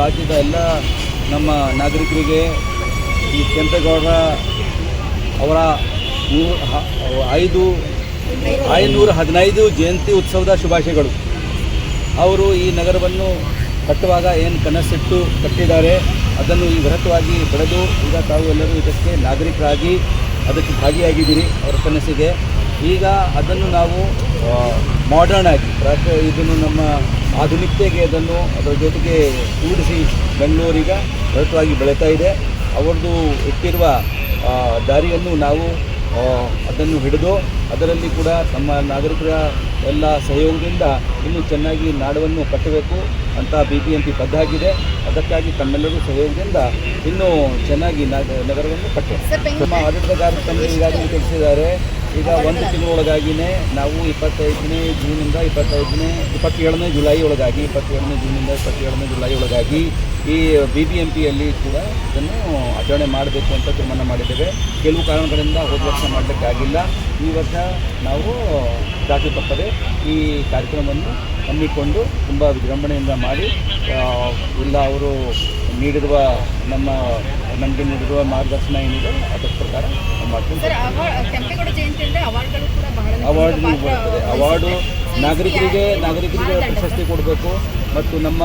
ರಾಜ್ಯದ ಎಲ್ಲ ನಮ್ಮ ನಾಗರಿಕರಿಗೆ ಈ ಕೆಂಪೇಗೌಡರ ಅವರ ನೂ- ಹ- ಐದು, ಐನೂರ ಹದಿನೈದು ಜಯಂತಿ ಉತ್ಸವದ ಶುಭಾಶಯಗಳು. ಅವರು ಈ ನಗರವನ್ನು ಕಟ್ಟುವಾಗ ಏನು ಕನಸಿಟ್ಟು ಕಟ್ಟಿದ್ದಾರೆ, ಅದನ್ನು ಈ ಬೃಹತ್ವಾಗಿ ಬೆಳೆದು ಈಗ ತಾವು ಎಲ್ಲರೂ ಇದಕ್ಕೆ ನಾಗರಿಕರಾಗಿ ಅದಕ್ಕೆ ಭಾಗಿಯಾಗಿದ್ದೀರಿ. ಅವರ ಕನಸಿಗೆ ಈಗ ಅದನ್ನು ನಾವು ಮಾಡರ್ನ್ ಆಗಿ ಪ್ರಾಕ ಇದನ್ನು ನಮ್ಮ ಆಧುನಿಕತೆಗೆ ಅದನ್ನು ಅದರ ಜೊತೆಗೆ ಕೂಡಿಸಿ ಬೆಂಗಳೂರಿಗೆ ರೈತವಾಗಿ ಬೆಳೀತಾ ಇದೆ. ಅವರದು ಇಟ್ಟಿರುವ ದಾರಿಯನ್ನು ನಾವು ಅದನ್ನು ಹಿಡಿದು ಅದರಲ್ಲಿ ಕೂಡ ನಮ್ಮ ನಾಗರಿಕರ ಎಲ್ಲ ಸಹಯೋಗದಿಂದ ಇನ್ನೂ ಚೆನ್ನಾಗಿ ನಾಡವನ್ನು ಕಟ್ಟಬೇಕು ಅಂತ ಬಿ ಬಿ ಎಂ ಪಿ ಬದ್ದಾಗಿದೆ ಅದಕ್ಕಾಗಿ ತಮ್ಮೆಲ್ಲರೂ ಸಹಯೋಗದಿಂದ ಇನ್ನೂ ಚೆನ್ನಾಗಿ ನಗ- ನಗರವನ್ನು ಕಟ್ಟಬೇಕು. ನಮ್ಮ ಆಡಳಿತಗಾರರು ತಮಗೆ ಈಗಾಗಲೇ ತಿಳಿಸಿದ್ದಾರೆ. ಈಗ ಒಂದು ತಿಂಗಳೊಳಗಾಗಿಯೇ ನಾವು ಇಪ್ಪತ್ತೈದನೇ ಜೂನಿಂದ ಇಪ್ಪತ್ತೈದನೇ, ಇಪ್ಪತ್ತೇಳನೇ ಜುಲೈ ಒಳಗಾಗಿ, ಇಪ್ಪತ್ತೇಳನೇ ಜೂನಿಂದ ಇಪ್ಪತ್ತೇಳನೇ ಜುಲೈ ಒಳಗಾಗಿ ಈ ಬಿ ಬಿ ಎಂ ಪಿಯಲ್ಲಿ ಕೂಡ ಇದನ್ನು ಆಚರಣೆ ಮಾಡಬೇಕು ಅಂತ ತೀರ್ಮಾನ ಮಾಡಿದ್ದೇವೆ. ಕೆಲವು ಕಾರಣಗಳಿಂದ ಹೋದ ವರ್ಷ ಮಾಡಲಿಕ್ಕಾಗಿಲ್ಲ ಈ ವರ್ಷ ನಾವು ಜಾತಿ ತಪ್ಪದೆ ಈ ಕಾರ್ಯಕ್ರಮವನ್ನು ಹಮ್ಮಿಕೊಂಡು ತುಂಬ ವಿಜೃಂಭಣೆಯಿಂದ ಮಾಡಿ ಎಲ್ಲ ಅವರು ನೀಡಿರುವ ನಮ್ಮ ನಮಗೆ ನೀಡಿರುವ ಮಾರ್ಗದರ್ಶನ ಏನಿದೆ ಅದರ ಪ್ರಕಾರ ಸರ್ ಅವಾರ್ಡ್ ಬರ್ತದೆ. ಅವಾರ್ಡು ನಾಗರಿಕರಿಗೆ ನಾಗರಿಕರಿಗೆ ಪ್ರಶಸ್ತಿ ಕೊಡಬೇಕು ಮತ್ತು ನಮ್ಮ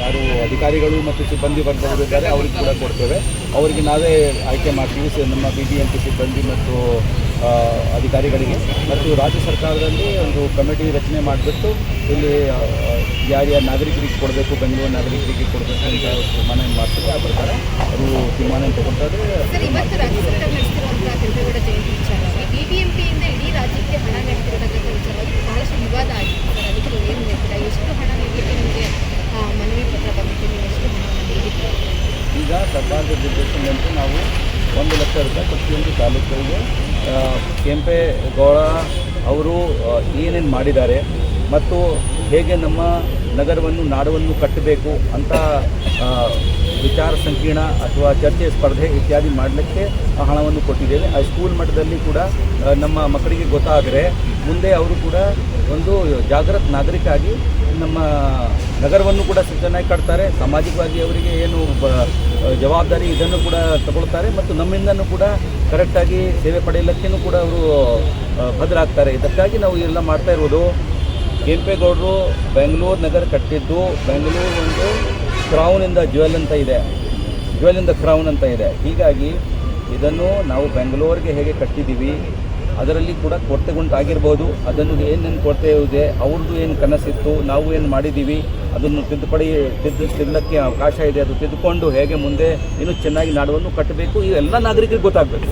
ಯಾರು ಅಧಿಕಾರಿಗಳು ಮತ್ತು ಸಿಬ್ಬಂದಿ ಇದ್ದಾರೆ ಅವ್ರಿಗೆ ಕೂಡ ಕೊಡ್ತೇವೆ. ಅವರಿಗೆ ನಾವೇ ಆಯ್ಕೆ ಮಾಡ್ತೀವಿ ನಮ್ಮ ಬಿ ಬಿ ಎಂ ಪಿ ಸಿಬ್ಬಂದಿ ಮತ್ತು ಅಧಿಕಾರಿಗಳಿಗೆ. ಮತ್ತು ರಾಜ್ಯ ಸರ್ಕಾರದಲ್ಲಿ ಒಂದು ಕಮಿಟಿ ರಚನೆ ಮಾಡಿಬಿಟ್ಟು ಇಲ್ಲಿ ಯಾರ್ಯಾರು ನಾಗರಿಕರಿಗೆ ಕೊಡಬೇಕು ಬೆಂಗಳೂರು ನಾಗರಿಕರಿಗೆ ಕೊಡಬೇಕು ಅಂತ ತೀರ್ಮಾನ ಏನ್ ಮಾಡ್ತಾರೆ ಆ ಪ್ರಕಾರ ಅವರು ತೀರ್ಮಾನ ತಗೊಳ್ತಾರೆ ಈಗ ಸರ್ಕಾರದ ನಿರ್ದೇಶನದಂತೆ ನಾವು ಒಂದು ಲಕ್ಷ ರೂಪಾಯಿ ಪ್ರತಿಯೊಂದು ತಾಲೂಕುಗಳಿಗೆ ಕೆಂಪೆ ಕೆಂಪೇಗೌಡ ಅವರು ಏನೇನು ಮಾಡಿದ್ದಾರೆ ಮತ್ತು ಹೇಗೆ ನಮ್ಮ ನಗರವನ್ನು, ನಾಡವನ್ನು ಕಟ್ಟಬೇಕು ಅಂತ ವಿಚಾರ ಸಂಕೀರ್ಣ ಅಥವಾ ಚರ್ಚೆ ಸ್ಪರ್ಧೆ ಇತ್ಯಾದಿ ಮಾಡಲಿಕ್ಕೆ ಹಣವನ್ನು ಕೊಟ್ಟಿದ್ದೇವೆ. ಆ ಸ್ಕೂಲ್ ಮಟ್ಟದಲ್ಲಿ ಕೂಡ ನಮ್ಮ ಮಕ್ಕಳಿಗೆ ಗೊತ್ತಾದರೆ ಮುಂದೆ ಅವರು ಕೂಡ ಒಂದು ಜಾಗೃತ ನಾಗರಿಕ ಆಗಿ ನಮ್ಮ ನಗರವನ್ನು ಕೂಡ ಚೆನ್ನಾಗಿ ಕಟ್ತಾರೆ. ಸಾಮಾಜಿಕವಾಗಿ ಅವರಿಗೆ ಏನು ಜವಾಬ್ದಾರಿ ಇದನ್ನು ಕೂಡ ತಗೊಳ್ತಾರೆ ಮತ್ತು ನಮ್ಮಿಂದನೂ ಕೂಡ ಕರೆಕ್ಟಾಗಿ ಸೇವೆ ಪಡೆಯಲಿಕ್ಕೂ ಕೂಡ ಅವರು ಭದ್ರಾಗ್ತಾರೆ. ಇದಕ್ಕಾಗಿ ನಾವು ಎಲ್ಲ ಮಾಡ್ತಾ ಇರೋದು. ಕೆಂಪೇಗೌಡರು ಬೆಂಗಳೂರು ನಗರ ಕಟ್ಟಿದ್ದು ಬೆಂಗಳೂರು ಒಂದು ಕ್ರೌನಿಂದ ಜ್ಯುವೆಲ್ ಅಂತ ಇದೆ. ಜ್ಯುವೆಲಿಂದ ಕ್ರೌನ್ ಅಂತ ಇದೆ. ಹೀಗಾಗಿ ಇದನ್ನು ನಾವು ಬೆಂಗಳೂರಿಗೆ ಹೇಗೆ ಕಟ್ಟಿದ್ದೀವಿ, ಅದರಲ್ಲಿ ಕೂಡ ಕೊರತೆಗುಂಟಾಗಿರ್ಬೋದು ಅದನ್ನು ಏನೇನು ಕೊರತೆ ಇದೆ ಅವ್ರದ್ದು ಏನು ಕನಸಿತ್ತು, ನಾವು ಏನು ಮಾಡಿದ್ದೀವಿ, ಅದನ್ನು ತಿದ್ದುಪಡಿ, ತಿದ್ದು ತಿದ್ದಕ್ಕೆ ಅವಕಾಶ ಇದೆ. ಅದು ತಿದ್ದುಕೊಂಡು ಹೇಗೆ ಮುಂದೆ ಇನ್ನೂ ಚೆನ್ನಾಗಿ ನಾಡುವನ್ನು ಕಟ್ಟಬೇಕು, ಇವೆಲ್ಲ ನಾಗರಿಕರಿಗೆ ಗೊತ್ತಾಗಬೇಕು.